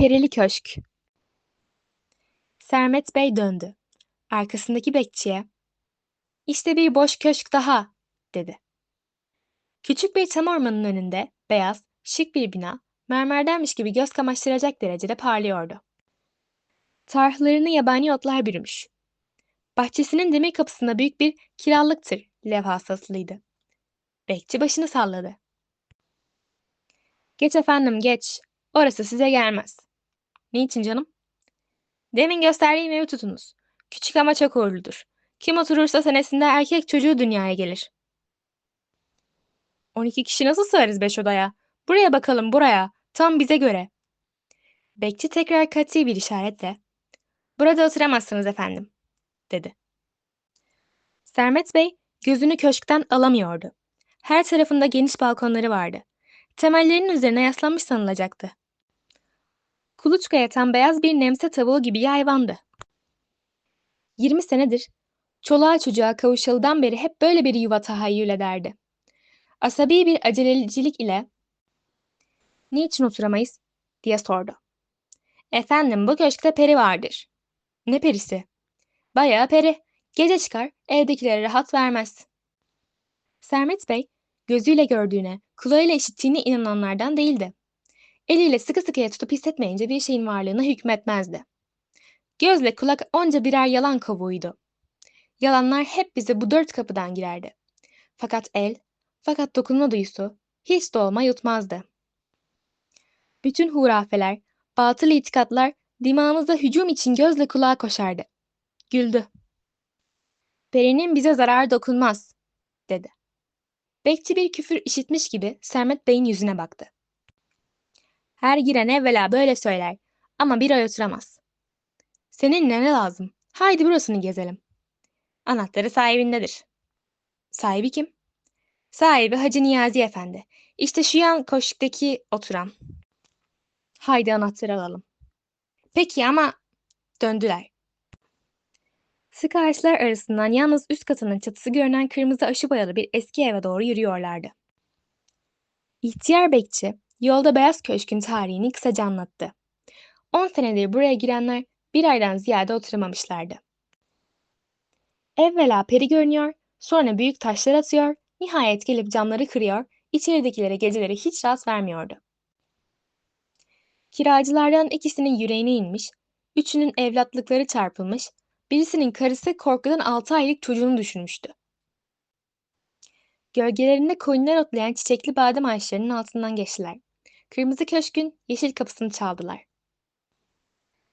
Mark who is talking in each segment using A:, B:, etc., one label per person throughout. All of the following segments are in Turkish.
A: Perili Köşk Sermet Bey döndü. Arkasındaki bekçiye, "İşte bir boş köşk daha." dedi. Küçük bir çam ormanının önünde beyaz, şık bir bina, mermerdenmiş gibi göz kamaştıracak derecede parlıyordu. Tarhlarını yabani otlar bürümüş. Bahçesinin demir kapısında büyük bir kiralıktır levhası asılıydı. Bekçi başını salladı. Geç efendim geç. Orası size gelmez. Niçin canım? Demin gösterdiğim evi tutunuz. Küçük ama çok uğurludur. Kim oturursa senesinde erkek çocuğu dünyaya gelir. 12 kişi nasıl sığarız beş odaya? Buraya bakalım buraya. Tam bize göre. Bekçi tekrar katı bir işaretle. Burada oturamazsınız efendim, dedi. Sermet Bey gözünü köşkten alamıyordu. Her tarafında geniş balkonları vardı. Temellerinin üzerine yaslanmış sanılacaktı. Kuluçka yatan beyaz bir nemse tavuğu gibi hayvandı. 20 senedir çoluğa çocuğa kavuşalıdan beri hep böyle bir yuva tahayyül ederdi. Asabi bir acelecilik ile ''Niçin oturamayız?'' diye sordu. ''Efendim bu köşkte peri vardır.'' ''Ne perisi?'' ''Bayağı peri. Gece çıkar, evdekilere rahat vermez.'' Sermet Bey, gözüyle gördüğüne, kulağıyla işittiğine inananlardan değildi. Eliyle sıkı sıkıya tutup hissetmeyince bir şeyin varlığına hükmetmezdi. Gözle kulak onca birer yalan kovuğuydu. Yalanlar hep bize bu dört kapıdan girerdi. Fakat el, fakat dokunma duyusu hiç dolma yutmazdı. Bütün hurafeler, batıl itikatlar dimağımıza hücum için gözle kulağa koşardı. Güldü. Perinin bize zarar dokunmaz, dedi. Bekçi bir küfür işitmiş gibi Sermet Bey'in yüzüne baktı. Her giren evvela böyle söyler ama bir ay oturamaz. Seninle ne lazım? Haydi burasını gezelim. Anahtarı sahibindedir. Sahibi kim? Sahibi Hacı Niyazi Efendi. İşte şu yan koşuktaki oturan. Haydi anahtarı alalım. Peki ama döndüler. Sık ağaçlar arasından yalnız üst katının çatısı görünen kırmızı aşı boyalı bir eski eve doğru yürüyorlardı. İhtiyar bekçi yolda Beyaz Köşk'ün tarihini kısaca anlattı. 10 senedir buraya girenler bir aydan ziyade oturamamışlardı. Evvela peri görünüyor, sonra büyük taşlar atıyor, nihayet gelip camları kırıyor, içeridekilere geceleri hiç rahat vermiyordu. Kiracılardan ikisinin yüreğine inmiş, üçünün evlatlıkları çarpılmış, birisinin karısı korkudan 6 aylık çocuğunu düşürmüştü. Gölgelerinde koyunlar otlayan çiçekli badem ağaçlarının altından geçtiler. Kırmızı köşkün yeşil kapısını çaldılar.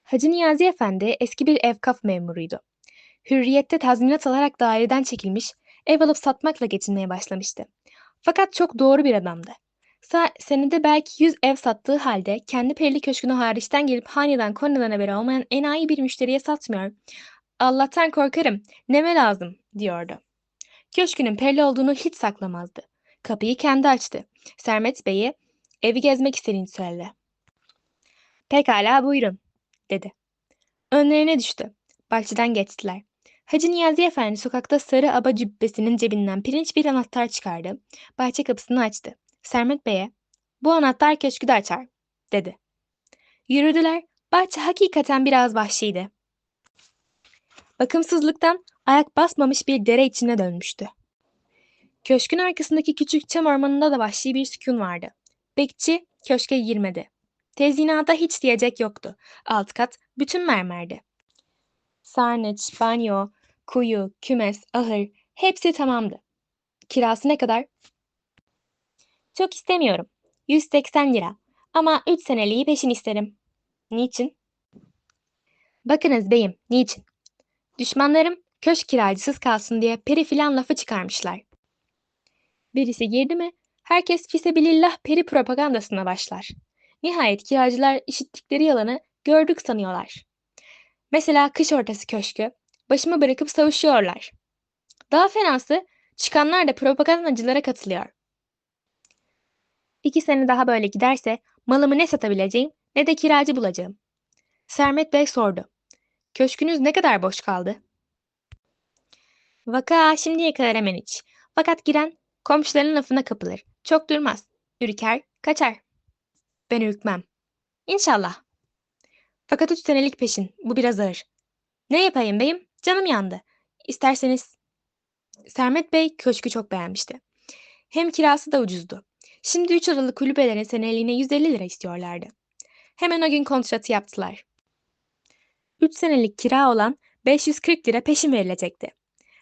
A: Hacı Niyazi Efendi eski bir evkaf memuruydu. Hürriyette tazminat alarak daireden çekilmiş, ev alıp satmakla geçinmeye başlamıştı. Fakat çok doğru bir adamdı. Sa senede belki yüz ev sattığı halde kendi perili köşkünü hariçten gelip haneden konudan haberi olmayan enayi bir müşteriye satmıyor. Allah'tan korkarım, neme lazım diyordu. Köşkünün perili olduğunu hiç saklamazdı. Kapıyı kendi açtı. Sermet Bey'e evi gezmek istediğini söyledi. Pekala buyurun dedi. Önlerine düştü. Bahçeden geçtiler. Hacı Niyazi Efendi sokakta sarı aba cübbesinin cebinden pirinç bir anahtar çıkardı. Bahçe kapısını açtı. Sermet Bey'e bu anahtar köşkü de açar dedi. Yürüdüler. Bahçe hakikaten biraz vahşiydi. Bakımsızlıktan ayak basmamış bir dere içine dönmüştü. Köşkün arkasındaki küçük çam ormanında da vahşi bir sükun vardı. Bekçi köşke girmedi. Tezyinata hiç diyecek yoktu. Alt kat bütün mermerdi. Sarnıç, banyo, kuyu, kümes, ahır hepsi tamamdı. Kirası ne kadar? Çok istemiyorum. 180 lira. Ama 3 seneliği peşin isterim. Niçin? Bakınız beyim, niçin? Düşmanlarım köşk kiracısız kalsın diye peri filan lafı çıkarmışlar. Birisi girdi mi herkes fisebilillah peri propagandasına başlar. Nihayet kiracılar işittikleri yalanı gördük sanıyorlar. Mesela kış ortası köşkü başıma bırakıp savuşuyorlar. Daha fenası çıkanlar da propagandacılara katılıyor. İki sene daha böyle giderse malımı ne satabileceğim ne de kiracı bulacağım. Sermet Bey sordu. Köşkünüz ne kadar boş kaldı? Vaka şimdiye kadar hemen hiç. Fakat giren komşuların lafına kapılır. Çok durmaz. Ürker, kaçar. Ben ürkmem. İnşallah. Fakat üç senelik peşin. Bu biraz ağır. Ne yapayım beyim? Canım yandı. İsterseniz... Sermet Bey köşkü çok beğenmişti. Hem kirası da ucuzdu. Şimdi 3 odalı kulübelerin seneliğine 150 lira istiyorlardı. Hemen o gün kontratı yaptılar. 3 senelik kira olan 540 lira peşin verilecekti.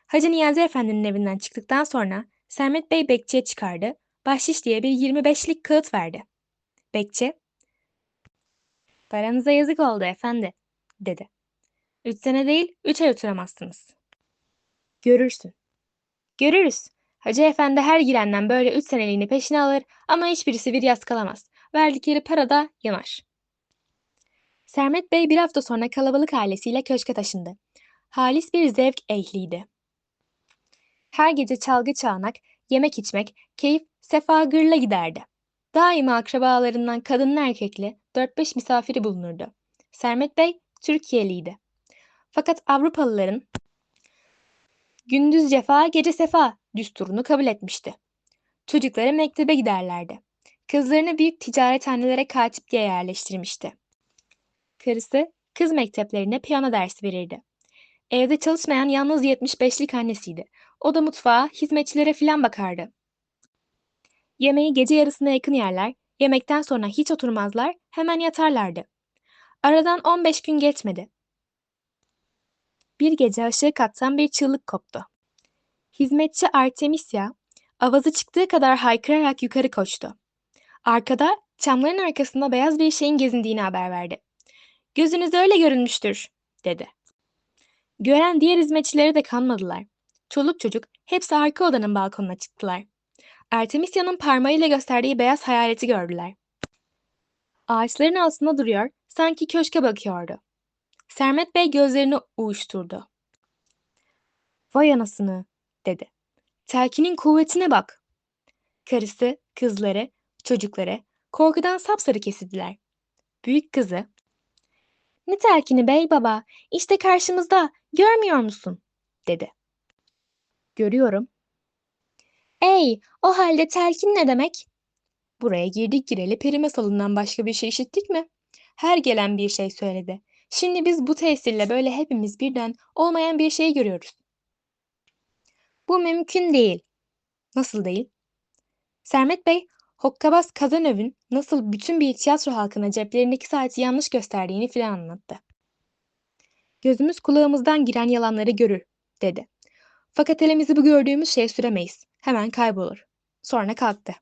A: Hacı Niyazi Efendi'nin evinden çıktıktan sonra Sermet Bey bekçiye çıkardı, bahşiş diye bir 25'lik kağıt verdi. Bekçi, paranıza yazık oldu efendi, dedi. Üç sene değil, üç ay oturamazsınız. Görürsün. Görürüz. Hacı Efendi her girenden böyle üç seneliğini peşine alır ama hiçbirisi bir yaz kalamaz. Verdikleri para da yanar. Sermet Bey bir hafta sonra kalabalık ailesiyle köşke taşındı. Halis bir zevk ehliydi. Her gece çalgı çalmak, yemek içmek, keyif, sefa gırla giderdi. Daima akrabalarından kadınlı erkekli 4-5 misafiri bulunurdu. Sermet Bey Türkiye'liydi. Fakat Avrupalıların gündüz cefa, gece sefa düsturunu kabul etmişti. Çocukları mektebe giderlerdi. Kızlarını büyük ticarethanelere katip diye yerleştirmişti. Karısı kız mekteplerine piyano dersi verirdi. Evde çalışmayan yalnız 75'lik annesiydi. O da mutfağa, hizmetçilere filan bakardı. Yemeği gece yarısına yakın yerler, yemekten sonra hiç oturmazlar, hemen yatarlardı. Aradan 15 gün geçmedi. Bir gece aşağı kattan bir çığlık koptu. Hizmetçi Artemisia, avazı çıktığı kadar haykırarak yukarı koştu. Arkada, çamların arkasında beyaz bir şeyin gezindiğini haber verdi. Gözünüze öyle görünmüştür, dedi. Gören diğer hizmetçileri de kanmadılar. Çoluk çocuk hepsi arka odanın balkonuna çıktılar. Artemisia'nın parmağıyla gösterdiği beyaz hayaleti gördüler. Ağaçların altında duruyor, sanki köşke bakıyordu. Sermet Bey gözlerini uyuşturdu. Vay anasını, dedi. Telkinin kuvvetine bak. Karısı, kızları, çocukları korkudan sapsarı kesildiler. Büyük kızı, ne telkini bey baba, işte karşımızda, görmüyor musun? dedi. Görüyorum. Ey, o halde telkin ne demek? Buraya girdik gireli peri masalından başka bir şey işittik mi? Her gelen bir şey söyledi. Şimdi biz bu tesirle böyle hepimiz birden olmayan bir şey görüyoruz. Bu mümkün değil. Nasıl değil? Sermet Bey, Hokkabaz Kazanöv'ün nasıl bütün bir tiyatro halkına ceplerindeki saati yanlış gösterdiğini filan anlattı. Gözümüz kulağımızdan giren yalanları görür, dedi. Fakat elimizi bu gördüğümüz şeye süremeyiz. Hemen kaybolur. Sonra kalktı.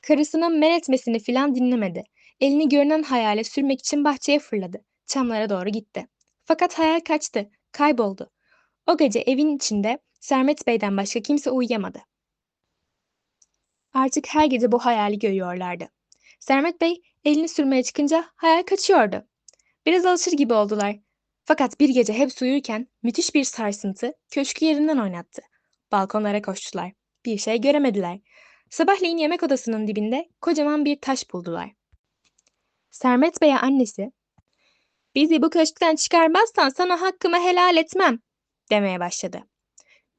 A: Karısının men etmesini filan dinlemedi. Elini görünen hayale sürmek için bahçeye fırladı. Çamlara doğru gitti. Fakat hayal kaçtı, kayboldu. O gece evin içinde Sermet Bey'den başka kimse uyuyamadı. Artık her gece bu hayali görüyorlardı. Sermet Bey elini sürmeye çıkınca hayal kaçıyordu. Biraz alışır gibi oldular. Fakat bir gece hep uyurken müthiş bir sarsıntı köşkü yerinden oynattı. Balkonlara koştular. Bir şey göremediler. Sabahleyin yemek odasının dibinde kocaman bir taş buldular. Sermet Bey'e annesi, ''Bizi bu köşkten çıkarmazsan sana hakkımı helal etmem.'' demeye başladı.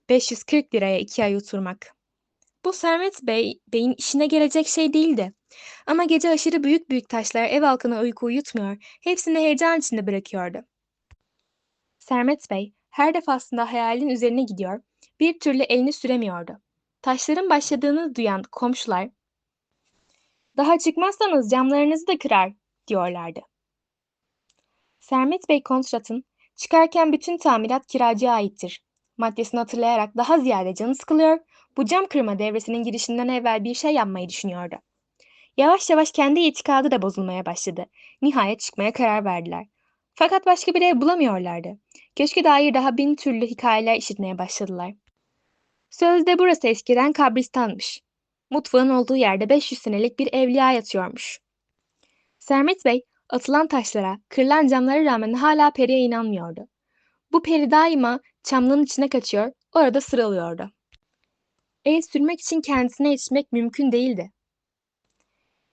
A: 540 liraya iki ay oturmak. Bu Sermet Bey, Bey'in işine gelecek şey değildi. Ama gece aşırı büyük büyük taşlar ev halkına uyku uyutmuyor, hepsini heyecan içinde bırakıyordu. Sermet Bey her defasında hayalin üzerine gidiyor, bir türlü elini süremiyordu. Taşların başladığını duyan komşular, ''Daha çıkmazsanız camlarınızı da kırar.'' diyorlardı. Sermet Bey kontratın, çıkarken bütün tamirat kiracıya aittir. Maddesini hatırlayarak daha ziyade canı sıkılıyor, bu cam kırma devresinin girişinden evvel bir şey yapmayı düşünüyordu. Yavaş yavaş kendi itikadı da bozulmaya başladı. Nihayet çıkmaya karar verdiler. Fakat başka bir ev bulamıyorlardı. Köşke dair daha bin türlü hikayeler işitmeye başladılar. Sözde burası eskiden kabristanmış. Mutfağın olduğu yerde 500 senelik bir evliya yatıyormuş. Sermet Bey atılan taşlara, kırılan camlara rağmen hala periye inanmıyordu. Bu peri daima çamlığın içine kaçıyor, orada sıralıyordu. El sürmek için kendisine yetişmek mümkün değildi.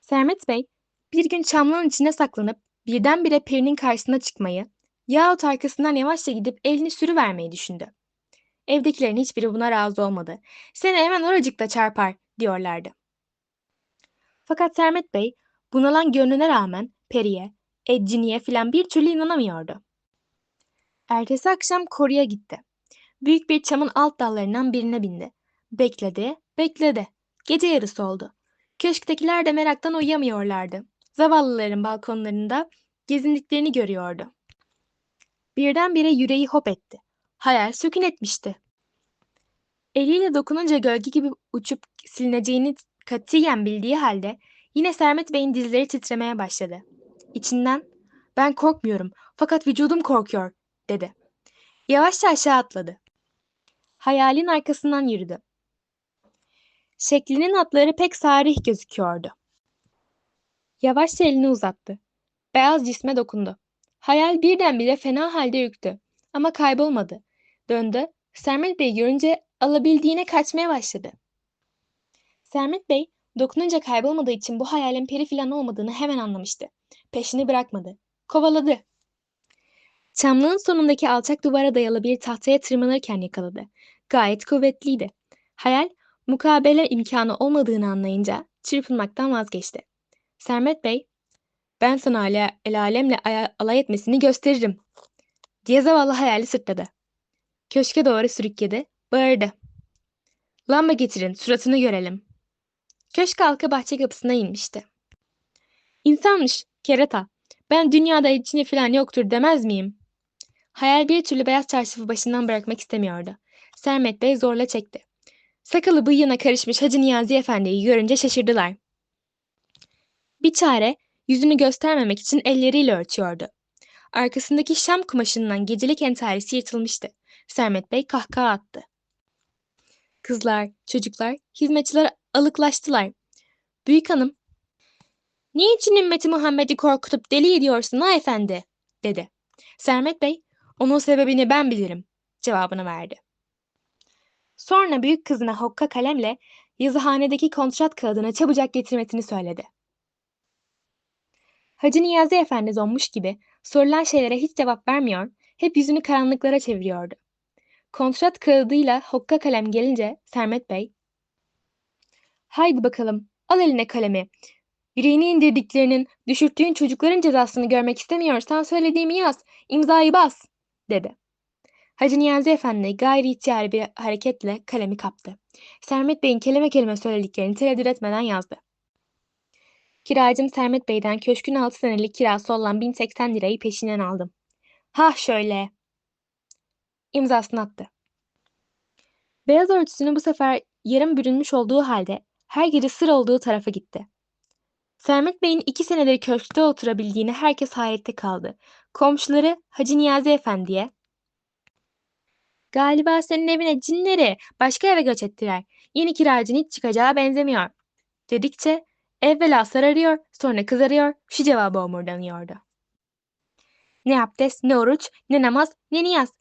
A: Sermet Bey bir gün çamlığın içine saklanıp birdenbire perinin karşısına çıkmayı yahut arkasından yavaşça gidip elini sürüvermeyi düşündü. Evdekilerin hiçbiri buna razı olmadı. Seni hemen oracıkta çarpar diyorlardı. Fakat Sermet Bey bunalan gönlüne rağmen Peri'ye Ecini'ye filan bir türlü inanamıyordu. Ertesi akşam koruya gitti. Büyük bir çamın alt dallarından birine bindi. Bekledi, bekledi. Gece yarısı oldu. Köşktekiler de meraktan uyuyamıyorlardı. Zavallıların balkonlarında gezindiklerini görüyordu. Birdenbire yüreği hop etti. Hayal sükun etmişti. Eliyle dokununca gölge gibi uçup silineceğini katiyen bildiği halde yine Sermet Bey'in dizleri titremeye başladı. İçinden ben korkmuyorum fakat vücudum korkuyor dedi. Yavaşça aşağı atladı. Hayalin arkasından yürüdü. Şeklinin atları pek sarih gözüküyordu. Yavaşça elini uzattı. Beyaz cisme dokundu. Hayal birdenbire fena halde ürktü. Ama kaybolmadı. Döndü. Sermet Bey görünce alabildiğine kaçmaya başladı. Sermet Bey dokununca kaybolmadığı için bu hayalin peri filan olmadığını hemen anlamıştı. Peşini bırakmadı. Kovaladı. Çamlığın sonundaki alçak duvara dayalı bir tahtaya tırmanırken yakaladı. Gayet kuvvetliydi. Hayal, mukabele imkanı olmadığını anlayınca çırpınmaktan vazgeçti. Sermet Bey, ben sana ale, el alemle alay etmesini gösteririm, diye zavallı hayali sırtladı. Köşke doğru sürükledi, bağırdı. Lamba getirin, suratını görelim. Köşk halka bahçe kapısına inmişti. İnsanmış, kerata. Ben dünyada içine falan yoktur demez miyim? Hayal bir türlü beyaz çarşafı başından bırakmak istemiyordu. Sermet Bey zorla çekti. Sakalı bıyığına karışmış Hacı Niyazi Efendi'yi görünce şaşırdılar. Bir çare yüzünü göstermemek için elleriyle örtüyordu. Arkasındaki şam kumaşından gecelik entarisi yırtılmıştı. Sermet Bey kahkaha attı. Kızlar, çocuklar, hizmetçiler alıklaştılar. Büyük hanım, Niçin ümmeti Muhammed'i korkutup deli ediyorsun ha efendi? dedi. Sermet Bey, onun sebebini ben bilirim cevabını verdi. Sonra büyük kızına hokka kalemle yazıhanedeki kontrat kağıdını çabucak getirmesini söyledi. Hacı Niyazi Efendi donmuş gibi sorulan şeylere hiç cevap vermiyor, hep yüzünü karanlıklara çeviriyordu. Kontrat kağıdıyla hokka kalem gelince Sermet Bey, Haydi bakalım, al eline kalemi. Yüreğini indirdiklerinin, düşürttüğün çocukların cezasını görmek istemiyorsan söylediğimi yaz, imzayı bas, dedi. Hacı Niyazi Efendi gayri ihtiyari bir hareketle kalemi kaptı. Sermet Bey'in kelime kelime söylediklerini tereddüt etmeden yazdı. Kiracım Sermet Bey'den köşkün 6 senelik kirası olan 1080 lirayı peşinden aldım. Ha şöyle. İmzasını attı. Beyaz örtüsünü bu sefer yarım bürünmüş olduğu halde her gece sır olduğu tarafa gitti. Sermet Bey'in iki senedir köşkte oturabildiğine herkes hayrette kaldı. Komşuları Hacı Niyazi Efendi'ye Galiba senin evine cinleri başka eve göç ettiler. Yeni kiracın hiç çıkacağı benzemiyor. Dedikçe evvela sararıyor, sonra kızarıyor, şu cevabı omurdanıyordu. Ne abdest, ne oruç, ne namaz, ne niyaz.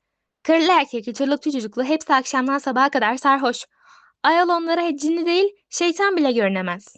A: Karılı erkekli, çoluklu çocuklu hepsi akşamdan sabaha kadar sarhoş. Ayol onlara cinli değil, şeytan bile görünemez.